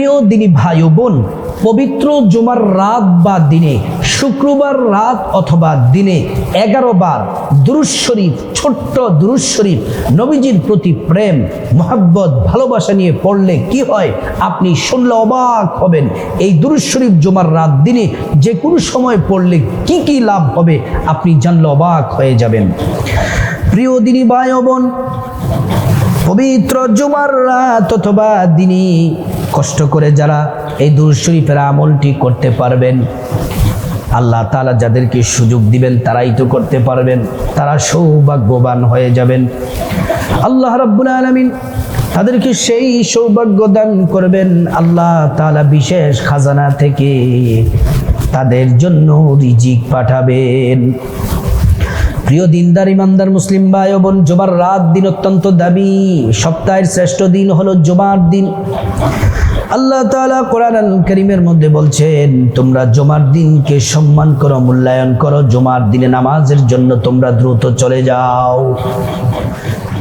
প্রিয় দিনী ভাই ও বোন, পবিত্র জুমার রাত বা দিনে, শুক্রবার রাত অথবা দিনে এগারো বার দুরুজ শরীফ, ছোট্ট দুরুজ শরীফ, নবীজির প্রতি প্রেম, মোহাব্বত, ভালোবাসা নিয়ে পড়লে কি হয়? আপনি শুনলে অবাক হবেন। এই দুরুজ শরীফ জুমার রাত দিনে যে কোনো সময় পড়লে কি কি লাভ হবে আপনি জানলে অবাক হয়ে যাবেন। প্রিয় দিনী ভাই বোন, পবিত্র জুমার রাত অথবা দিনই কষ্ট করে যারা এই দূর শরীফের আমলটি করতে পারবেন, আল্লাহ তালা যাদেরকে সুযোগ দিবেন তারাই তো করতে পারবেন, তারা সৌভাগ্যবান হয়ে যাবেন। আল্লাহ রাব্বুল আলমিন তাদেরকে সেই সৌভাগ্য দান করবেন, আল্লাহ তালা বিশেষ খাজানা থেকে তাদের জন্য রিজিক পাঠাবেন। প্রিয় দিনদার, ইমানদার মুসলিম ভাই বোন জুমার রাত দিন অত্যন্ত দাবি সপ্তাহের শ্রেষ্ঠ দিন হলো জোবার দিন। আল্লাহ তাআলা কোরআন করিমের মধ্যে বলছেন, তোমরা জমার দিনকে সম্মান করো, মূল্যায়ন করো। জমার দিনে নামাজের জন্য তোমরা দ্রুত চলে যাও।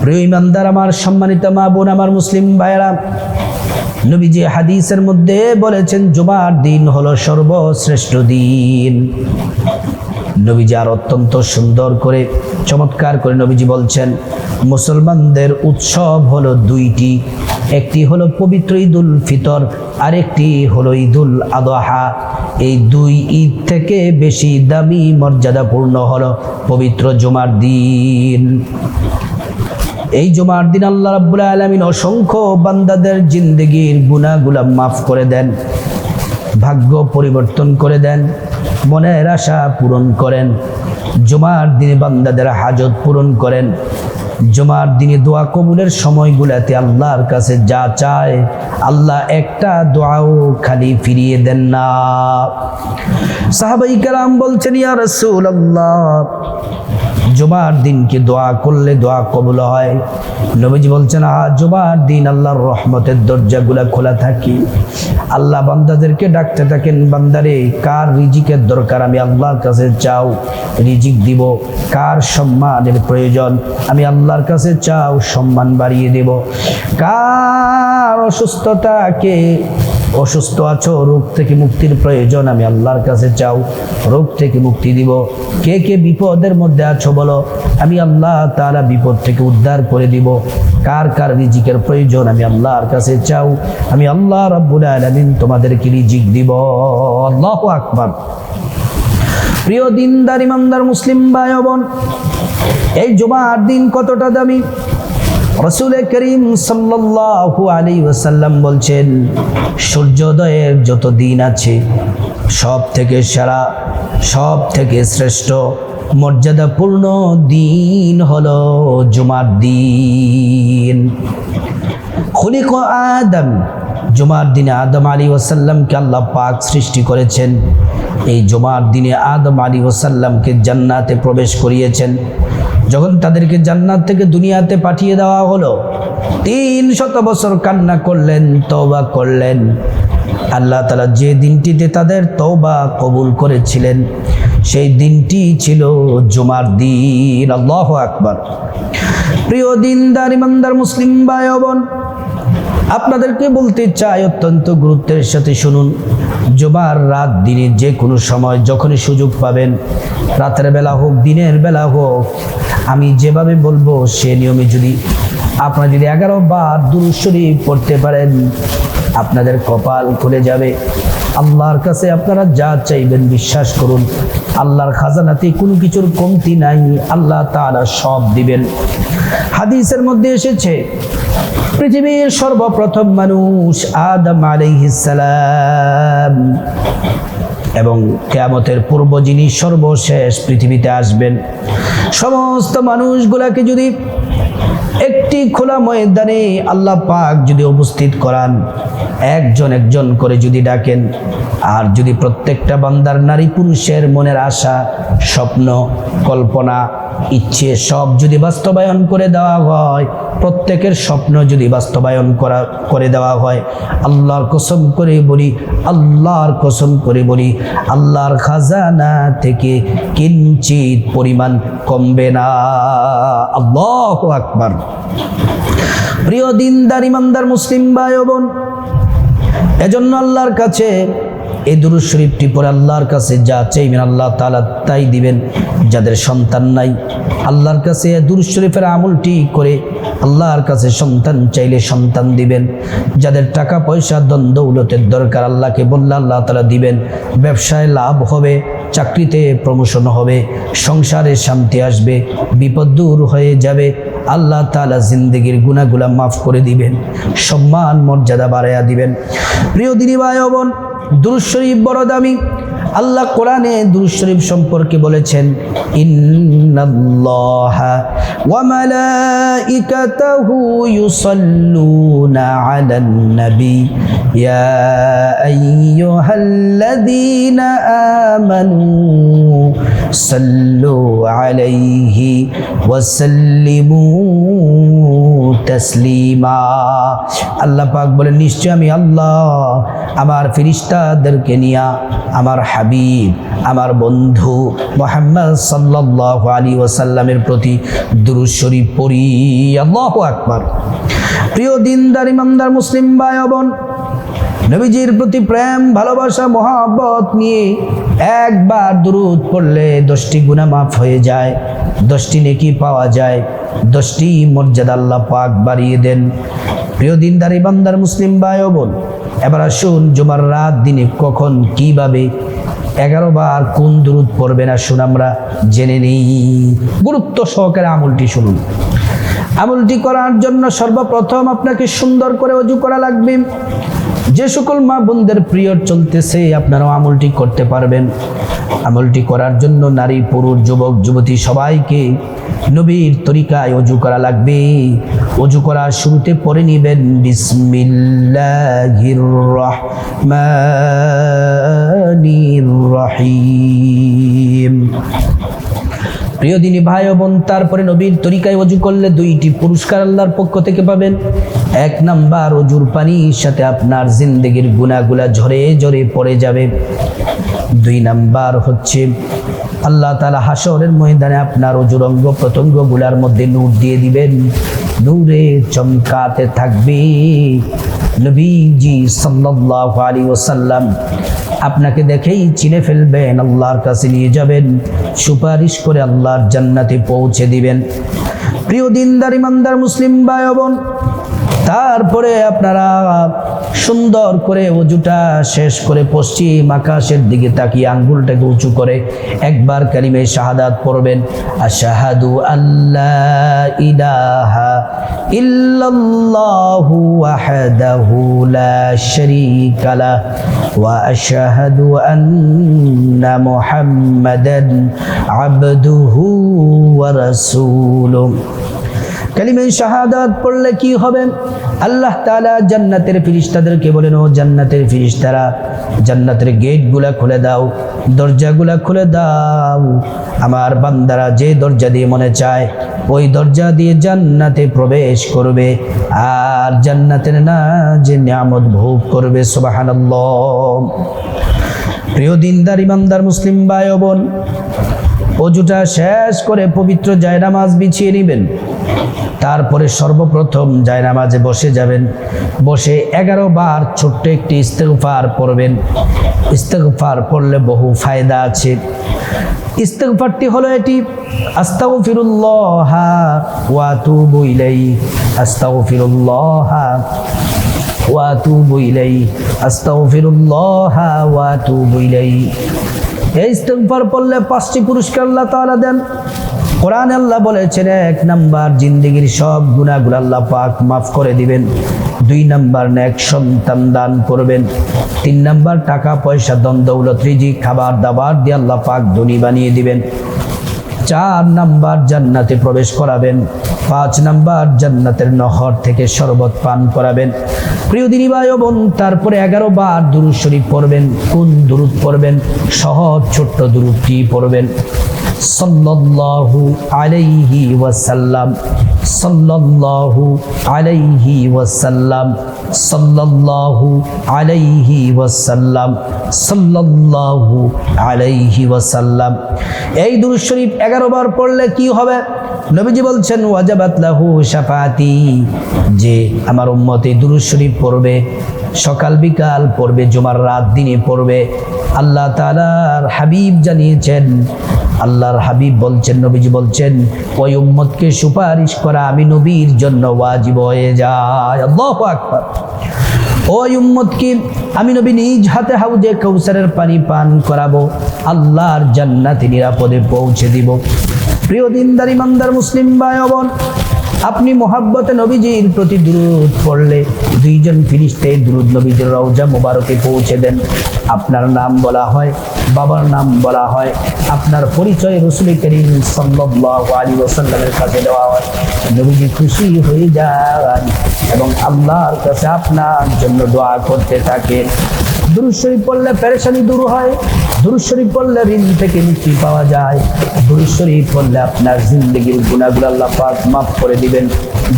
প্রিয় ইমানদার, আমার সম্মানিত মা বোন, আমার মুসলিম ভাইয়েরা, নবীজি হাদিসের মধ্যে বলেছেন, জুমার দিন হলো সর্বশ্রেষ্ঠ দিন। নবীজি আর অত্যন্ত সুন্দর করে, চমৎকার করে নবীজি বলছেন, মুসলমানদের উৎসব হলো দুইটি। একটি হলো পবিত্র ঈদুল ফিতর, আরেকটি হলো ঈদুল আদহা। এই দুই ঈদ থেকে বেশি দামি মর্যাদাপূর্ণ হলো পবিত্র জুমার দিন। এই জুমার দিন আল্লাহ রাব্বুল আলামিন অসংখ্য বান্দাদের জিন্দগির গুনাহগুলা মাফ করে দেন, ভাগ্য পরিবর্তন করে দেন। মনের আশা পূরণ করেন। জুমার দিনে বান্দাদের হাজত পূরণ করেন। জুমার দিনে দোয়া কবুলের সময়গুলাতে আল্লাহর কাছে যা চায়, আল্লাহ একটা দোয়াও খালি ফিরিয়ে দেন না। সাহাবাই কালাম বলছেন, ইয়া রাসূলুল্লাহ জুমার দিনকে দোয়া করলে দোয়া কবুল হয়। নবীজি বলছেন আ জুমার দিন আল্লাহর রহমতের দরজাগুলা খোলা থাকি। আল্লাহ বান্দাদেরকে ডাকতে থাকেন, বান্দারে, কার রিজিকের দরকার? আমি আল্লাহর কাছে চাও রিজিক দিব, কার সম্মানের প্রয়োজন? আমি আল্লাহর কাছে চাও সম্মান বাড়িয়ে দেব। কার অসুস্থতাকে অসুস্থ আছো, রোগ থেকে মুক্তির প্রয়োজন, আমি আল্লাহর কাছে চাও, রোগ থেকে মুক্তি দিব। কে কে বিপদের মধ্যে আছো বলো, আমি আল্লাহ তারা বিপদ থেকে উদ্ধার করে দিব। কার কার রিজিকের প্রয়োজন, আমি আল্লাহর কাছে চাও। আমি আল্লাহ রাব্বুল আলামিন তোমাদেরকে রিজিক দিব। আল্লাহ আকবার। প্রিয় দিনদার, ইমানদার, মুসলিম ভাই বোন, এই জুমার দিন কতটা দামি? রসুল করিম সাল্লাল্লাহু আলী ওসাল্লাম বলছেন, সূর্যোদয়ের যত দিন আছে সব থেকে সেরা সব থেকে শ্রেষ্ঠ, মর্যাদাপূর্ণ দিন হলো জুমার দিন। খলিক আদম, জুমার দিনে আদম আলী ওসাল্লামকে আল্লাহ পাক সৃষ্টি করেছেন। এই জুমার দিনে আদম আলী ওসাল্লামকে জান্নাতে প্রবেশ করিয়েছেন। যখন তাদেরকে জান্নাত থেকে দুনিয়াতে পাঠিয়ে দেওয়া হলো, তিন শত বছর কান্না করলেন তবা করলেন। আল্লাহ তালা যে দিনটিতে তাদের তওবা কবুল করেছিলেন, সেই দিনটি ছিল জুমার দিন। আল্লাহ আকবর। প্রিয় দিনদার, ইমানদার, মুসলিম বায়বন আপনাদেরকে বলতে চাই অত্যন্ত গুরুত্বের সাথে শুনুন। জোবার রাত দিনে যে কোনো সময় যখনই সুযোগ পাবেন, রাতের বেলা হোক, দিনের বেলা হোক, আমি যেভাবে বলব সে নিয়মে যদি আপনারা যদি এগারো বার দুরুশ্বরী পড়তে পারেন, আপনাদের কপাল খুলে যাবে। আল্লাহর কাছে আপনারা যা চাইবেন বিশ্বাস করুন। আল্লাহর খাজানাতে কোনো কিছুর কমতি নাই, আল্লাহ তারা সব দিবেন। হাদিসের মধ্যে এসেছে পৃথিবীর সর্বপ্রথম মানুষ আদম আলাইহিসসালাম এবং কেয়ামতের পূর্ব যিনি সর্বশেষ পৃথিবীতে আসবেন, সমস্ত মানুষগুলাকে যদি একটি খোলা ময়দানে আল্লাহ পাক যদি উপস্থিত করান, একজন একজন করে যদি ডাকেন, আর যদি প্রত্যেকটা বান্দার নারী পুরুষের মনের আশা, স্বপ্ন, কল্পনা ইচ্ছে সব যদি বাস্তবায়ন করে দেওয়া হয়, প্রত্যেকের স্বপ্ন যদি বাস্তবায়ন করা, করে দেওয়া হয়, আল্লাহর কসম করে বলি, আল্লাহর কসম করে বলি, আল্লাহর খাজানা থেকে কিঞ্চিত পরিমাণ কমবে না। আল্লাহ আকবার। প্রিয় দিনদার, ইমানদার মুসলিম ভাই বোন, এজন্য আল্লাহর কাছে এই দুরুদ শরীফটি পরে আল্লাহর কাছে যা চাইবেন আল্লাহ তাআলা তাই দিবেন। যাদের সন্তান নাই, আল্লাহর কাছে দুরুদ শরীফের আমলটি করে আল্লাহর কাছে সন্তান চাইলে সন্তান দিবেন। যাদের টাকা পয়সা দন দৌলতের দরকার আল্লাহকে বললে আল্লাহ তালা দিবেন। ব্যবসায় লাভ হবে, চাকরিতে প্রমোশন হবে, সংসারে শান্তি আসবে, বিপদ দূর হয়ে যাবে। আল্লাহ তালা জিন্দগির গুণাগুলা মাফ করে দিবেন, সম্মান মর্যাদা বাড়াইয়া দিবেন। প্রিয় দিনী ভাই বোন দুরুদ শরীফ বড় দামি আল্লাহ কোরআনে দুরুদ শরীফ সম্পর্কে বলেছেন, ইন্নাল্লাহা ওয়া নবী। ইয়া তাসলিমা। আল্লাহ পাক বলেন নিশ্চয় আমি আল্লাহ, আমার ফিরিস্তাদেরকে নিয়া, আমার হাবিব, আমার বন্ধু মোহাম্মদ সাল্লাল্লাহু আলী ওয়াসাল্লামের প্রতি দুরুদ শরীফ পড়ি। আল্লাহু আকবার। প্রিয় দিনদার, ইমানদার, মুসলিম ভাই ও বোন নবীজির প্রতি প্রেম, ভালোবাসা, মহাব্বত নিয়ে একবার দুরুদ পড়লে দশটি গুণা মাফ হয়ে যায়, দশটি নেকি পাওয়া যায়, দশটি মর্যাদা আল্লাহ পাক বাড়িয়ে দেন। প্রিয় দিনদার, ইমানদার, মুসলিম ভাই বোন এবার আসুন জুমার রাত দিনে কখন, কীভাবে এগারো বার কোন দূরত পড়বে না আসুন আমরা জেনে নিই। গুরুত্ব সহকারে আমলটি শুনুন। আমলটি করার জন্য সর্বপ্রথম আপনাকে সুন্দর করে অজু করা লাগবে। যে সকল মা বোনদের প্রিয় চলতেছে, আপনারাও আমলটি করতে পারবেন। আমলটি করার জন্য নারী, পুরুষ, যুবক, যুবতী সবাইকে নবীর তরিকায় অজু করা লাগবে। অজু করা শুরুতে পরে নিবেন বিসমিল্লাহির রহিম প্রিয় দিনী ভাই বোন, তারপরে নবীর তরিকায় অজু করলে দুইটি পুরস্কার আল্লাহর পক্ষ থেকে পাবেন। এক নাম্বার অজুর পানির সাথে আপনার জিন্দগির গুণাগুলা ঝরে ঝরে পড়ে যাবে। দুই নাম্বার হচ্ছে, আল্লাহ তালা হাসরের ময়দানে আপনার অজুর অঙ্গ প্রত্যঙ্গগুলার মধ্যে নূর দিয়ে দিবেন। নূরে চমকাতে থাকবে। নবীজি সাল্লাল্লাহু আলাইহি ওয়াসাল্লাম আপনাকে দেখেই চিনে ফেলবেন, আল্লাহর কাছে নিয়ে যাবেন, সুপারিশ করে আল্লাহর জান্নাতে পৌঁছে দিবেন। প্রিয় দিনদার, ইমানদার, মুসলিম ভাই বোন, তারপরে আপনারা সুন্দর করে অজুটা শেষ করে পশ্চিম আকাশের দিকে তাকিয়ে আঙ্গুলটাকে উঁচু করে একবার কালিমে শাহাদাত পড়বেন, আশাহাদু আল্লাহ ইলাহা ইল্লাল্লাহু ওয়াহদাহু লা শারীকা ওয়া আশহাদু আন্না মুহাম্মাদান আবদুহু ওয়া রাসূলুহু। কালিমে শাহাদাত পড়লে কি হবে? আল্লাহ তাআলা জান্নাতের ফিরিস্তাদেরকে বলেন, ও জান্নাতের ফিরিস্তারা, জান্নাতের গেটগুলা খুলে দাও, দরজাগুলা খুলে দাও। আমার বান্দারা যে দরজা দিয়ে মনে চায়, ওই দরজা দিয়ে জান্নাতে প্রবেশ করবে। আর জান্নাতের না যে নিয়ামত ভোগ করবে, সুবহানাল্লাহ। প্রিয় দিনদার, ইমানদার মুসলিম ভাই বোন অজুটা শেষ করে পবিত্র জায়নামাজ বিছিয়ে নেবেন। তারপরে সর্বপ্রথম জায়নামাজে বসে যাবেন। বসে এগারো বার ছোট্ট একটি ইস্তেগফার পড়বেন। ইস্তেগফার পড়লে বহু ফায়দা আছে। ইস্তেগফারটি হলো এটি, আস্তাগফিরুল্লাহ ওয়া আতুবু ইলাইহি, আস্তাগফিরুল্লাহ ওয়াতুবু ইলাই আস্তাগফিরুল্লাহ ওয়াতুবু ইলাই এই ইস্তেগফার পড়লে পাঁচটি পুরস্কার আল্লাহ তাআলা দেন। কোরআন আল্লাহ বলেছেন, এক নাম্বার জিন্দিগির সব গুণাগুলো আল্লাহ পাক মাফ করে দিবেন। দুই নাম্বার নেক সন্তান দান করবেন। তিন নাম্বার টাকা, পয়সা দ্বন্দ্বগুলো ত্রিজি খাবার, দাবার দিয়ে আল্লাহ পাক ধনী বানিয়ে দিবেন। চার নাম্বার জান্নাতে প্রবেশ করাবেন। পাঁচ নাম্বার জান্নাতের নহর থেকে শরবত পান করাবেন। প্রিয় দিনী ভাই বোন, তারপরে এগারো বার দুরুদ শরীফ পড়বেন। কোন দুরুদ পড়বেন? সহজ ছোট্ট দুরুদটি পড়বেন। সাল্লাল্লাহু আলাইহি ওয়াসাল্লাম, সাল্লাল্লাহু আলাইহি ওয়াসাল্লাম, সাল্লাল্লাহু আলাইহি ওয়াসাল্লাম, সাল্লাল্লাহু আলাইহি ওয়াসাল্লাম। এই দুরূদ শরীফ 11 বার পড়লে কি হবে? নবীজি বলছেন, ওয়াজাবাত লাহু শাফাতি যে আমার উম্মতে দুরূদ শরীফ পড়বে, সকাল বিকাল পড়বে, জুমার রাত দিনে পড়বে। আল্লাহ তাআলার হাবিব জানিয়েছেন, আল্লাহর হাবিব বলছেন, নবীজি বলছেন, ওই উম্মতকে সুপারিশ করা আমি নবীর জন্য ওয়াজিব হয়ে যায়। আল্লাহু আকবার। ওই উম্মতকে আমি নবী নিজ হাতে হাউজে কৌসারের পানি পান করাবো, আল্লাহর জান্নাতে নিরাপদে পৌঁছে দিব। প্রিয় দিনদার ইমানদার মুসলিম ভাই বোন, আপনি মোহাব্বতে নবীজির প্রতি দ্রুদ পড়লে দুইজন ফিরিস্তে দ্রুদ নবীজির রওজা মোবারকে পৌঁছে দেন। আপনার নাম বলা হয়, বাবার নাম বলা হয়, আপনার পরিচয় রসুল করিম সাল্লাল্লাহু আলাইহি ওয়াসাল্লামের কাছে দেওয়া হয়। নবীজি খুশি হয়ে যান এবং আল্লাহর কাছে আপনার জন্য দোয়া করতে থাকেন। দুরুদ শরীফ পড়লে পেরেশানি দূর হয়। দুরুদ শরীফ পড়লে ঋণ থেকে মুক্তি পাওয়া যায়। দুরুদ শরীফ পড়লে আপনার জিন্দগির গুণাগুলো আল্লাহ পাক মাফ করে দিবেন।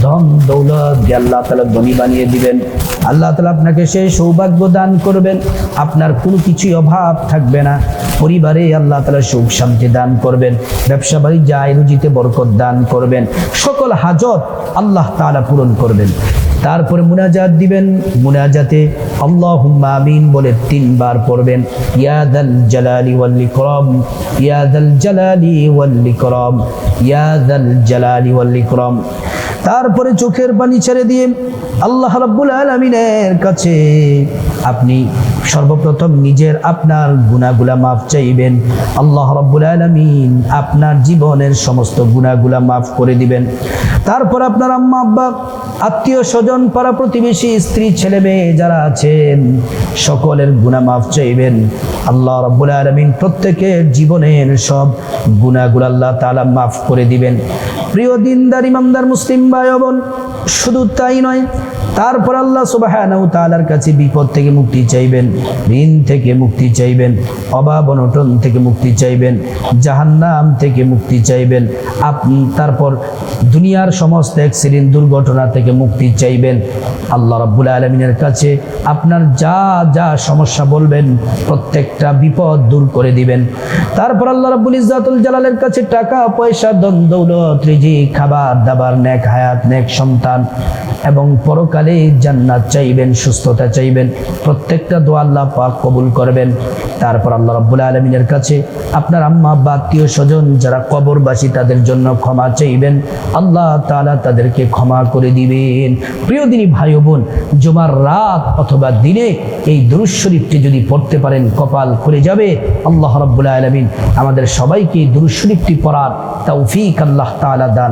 ধন, দৌলত দিয়ে আল্লাহ তালা ধনী বানিয়ে দিবেন। আল্লাহ তালা আপনাকে সে সৌভাগ্য দান করবেন। আপনার কোনো কিছুই অভাব থাকবে না। পরিবারে আল্লাহ তালা সুখ শান্তি দান করবেন। ব্যবসা বাণিজ্য, আয় রুজিতে বরকত দান করবেন। সকল হাজত আল্লাহ তাআলা পূরণ করবেন। তারপরে মুনাজাত দিবেন। মুনাজাতে আল্লাহুম্মা আমিন। বলে তিনবার পড়বেন ইয়াদাল জালালি ওয়াল ইকরাম ইয়াদাল জালালি ওয়াল ইকরাম ইয়াদাল জালালি ওয়াল ইকরাম। তারপরে চোখের পানি ছেড়ে দিয়ে আল্লাহ রাব্বুল আলামিনের কাছে আপনি সর্বপ্রথম নিজের আপনার গুনাহগুলা মাফ চাইবেন। আল্লাহ রাব্বুল আলামিন আপনার জীবনের সমস্ত গুনাহগুলা মাফ করে দিবেন। তারপর আপনার আম্মা আব্বা, আত্মীয় স্বজন, পাড়া প্রতিবেশী, স্ত্রী, ছেলে মেয়ে যারা আছেন, সকলের গুনাহ মাফ চাইবেন। আল্লাহ রাব্বুল আলামিন প্রত্যেকের জীবনের সব গুনাহগুলো আল্লাহ তাআলা মাফ করে দিবেন। প্রিয় দিনদার, ইমামদার, মুসলিম ভাই শুধু তাই নয়, তারপর আল্লাহ সুবহানাহু তাআলার কাছে বিপদ থেকে মুক্তি চাইবেন, ঋণ থেকে মুক্তি চাইবেন, অভাব অনটন থেকে মুক্তি চাইবেন, জাহান্নাম থেকে মুক্তি চাইবেন আপনি তারপর দুনিয়ার সমস্ত অ্যাক্সিডেন্ট দুর্ঘটনা থেকে মুক্তি চাইবেন। আল্লাহ রাব্বুল আলমিনের কাছে আপনার যা যা সমস্যা বলবেন, প্রত্যেকটা বিপদ দূর করে দিবেন। তারপর আল্লাহ রাব্বুল ইজ্জাতুল জালালের কাছে টাকা, পয়সা দন দৌলত খাবার, দাবার, নেক হায়াত, নেক সন্তান এবং পরকালে জান্নাত চাইবেন, সুস্থতা চাইবেন। প্রত্যেকটা দোয়া আল্লাহ পাক কবুল করবেন। তারপর আল্লাহ রাব্বুল আলমিনের কাছে আপনার আম্মা আব্বা আত্মীয় স্বজন যারা কবরবাসী, তাদের জন্য ক্ষমা চাইবেন। আল্লাহ তাআলা তাদেরকে ক্ষমা করে দিবেন। প্রিয় দিনী ভাই বোন, জুমার রাত অথবা দিনে এই দুরুদ শরীফটি যদি পড়তে পারেন, কপাল খুলে যাবে। আল্লাহ রাব্বুল আলামিন আমাদের সবাইকে এই দুরুদ শরীফটি পড়ার তৌফিক আল্লাহ তাআলা দান